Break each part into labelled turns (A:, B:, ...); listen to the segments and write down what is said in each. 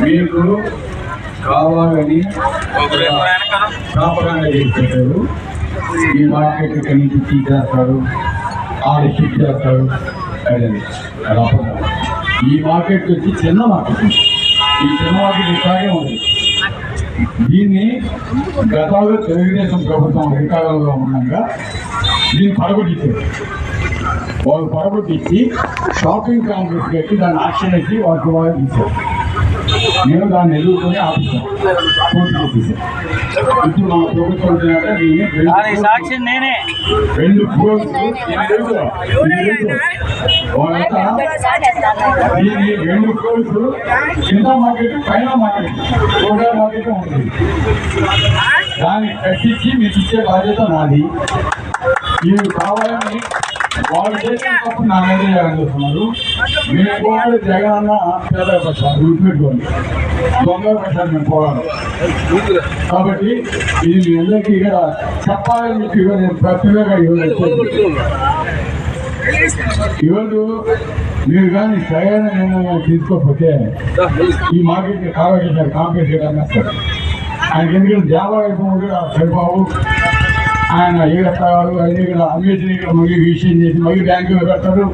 A: మీకు కావాలని ప్రాపరాన్ని చేస్తారు ఈ మార్కెట్ ఇక్కడి నుంచి తీసేస్తారు ఆడ షిఫ్ట్ చేస్తారు ఈ మార్కెట్ వచ్చి చిన్న మార్కెట్ ఈ చిన్న మార్కెట్ ఇట్లాగే ఉంది దీన్ని గతంలో తెలుగుదేశం ప్రభుత్వం అధికారంలో ఉండగా దీన్ని పడగొట్టించారు వాళ్ళు పడగొట్టించి షాపింగ్ కాంప్లెక్స్ పెట్టి దాన్ని ఆశ్రయించి వాళ్ళకి వాళ్ళు ఇచ్చారు. నేను దాన్ని ఎదుర్కొని ఆపిస్తాను పూర్తి చేసేసాను ఇప్పుడు మన ప్రభుత్వం రెండు
B: నేనే.
A: రెండు ఫ్లోర్స్ కింద మార్కెట్ పైన మార్కెట్ టోటల్ మార్కెట్ ఉంటుంది దాన్ని కట్టించి మీకు ఇచ్చే బాధ్యత నాది. మీరు కావాలని వాళ్ళు చేసిన తప్పు నా మీద చేయాలని చూస్తున్నారు మీరు పోవాలి జగన్ అన్న పేద పక్షాలు గుర్తుపెట్టుకోండి దొంగ పక్షాలు మేము పోవాలి. కాబట్టి ఇది మీ అందరికీ ఇక్కడ చెప్పాలని చెప్పి నేను ప్రతిభగా ఈరోజు మీరు కానీ సరైన నిర్ణయం తీసుకోకపోతే ఈ మార్కెట్ కావాల్సిన కాంప్లెక్స్ అన్నారు ఆయన ఎందుకంటే జాబా వైపు కూడా సరిపోవు. ఆయన ఏడతారు అది ఇక్కడ అమ్మేసి ఇక్కడ మళ్ళీ విషయం చేసి మళ్ళీ బ్యాంకులో పెడతాడు.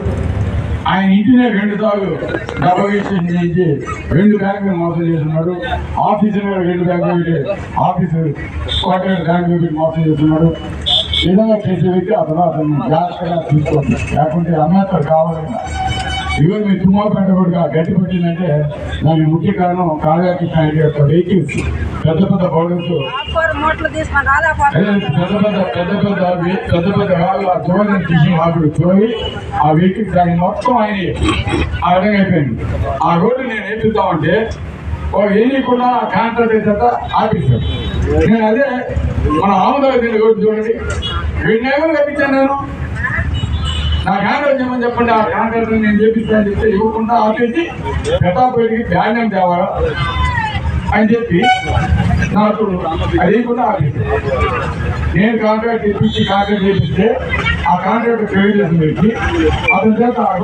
A: ఆయన ఇంటినే రెండు సార్లు డబ్బు విషయం చేసి రెండు బ్యాంకులు మోసం చేస్తున్నాడు. ఆఫీసు రెండు బ్యాంకులు పెట్టి ఆఫీసు క్వార్టర్ బ్యాంకులు పెట్టి మోసం చేస్తున్నాడు. విధంగా చేసే వ్యక్తి అతను అతను జాగ్రత్తగా చూసుకోండి. లేకుంటే అమ్మేస్తారు కావాలన్నా ఇవాళ మీ తుమ్మపేట కూడా గట్టి పెట్టిందంటే దానికి ముఖ్య కారణం కాళాకృష్ణ ఆయన యొక్క వెహికల్స్. పెద్ద పెద్ద బౌలర్స్. పెద్ద పెద్ద పెద్ద పెద్ద పెద్ద పెద్ద వాళ్ళు ఆ చూడని తీసి వాళ్ళు చూడి ఆ వెహికల్ దాన్ని మొత్తం ఆయన. ఆ విధంగా అయిపోయింది. ఆ రోడ్డు నేను వేపిద్దామంటే వేయకుండా కాంట్రాక్ట్ చేత ఆపేశాడు నేను అదే మన ఆమదాబాద్ రోడ్డు చూడండి. రెండు నెలలు కట్టించాను నేను. నా కాంట్రాక్ట్ చేయమని చెప్పండి? ఆ కాంట్రాక్ట్ నేను చేపిస్తానని చెప్తే ఇవ్వకుండా ఆపేసి పెటాపేటికి ధాన్యం తేవాలా అని చెప్పి నాకు అది కూడా ఆపేసి నేను కాంట్రాక్ట్ ఇప్పించి కాంట్రాక్ట్ చేపిస్తే ఆ కాంట్రాక్ట్ ఫెయిల్ చేసి పెట్టి అతని చేత ఆ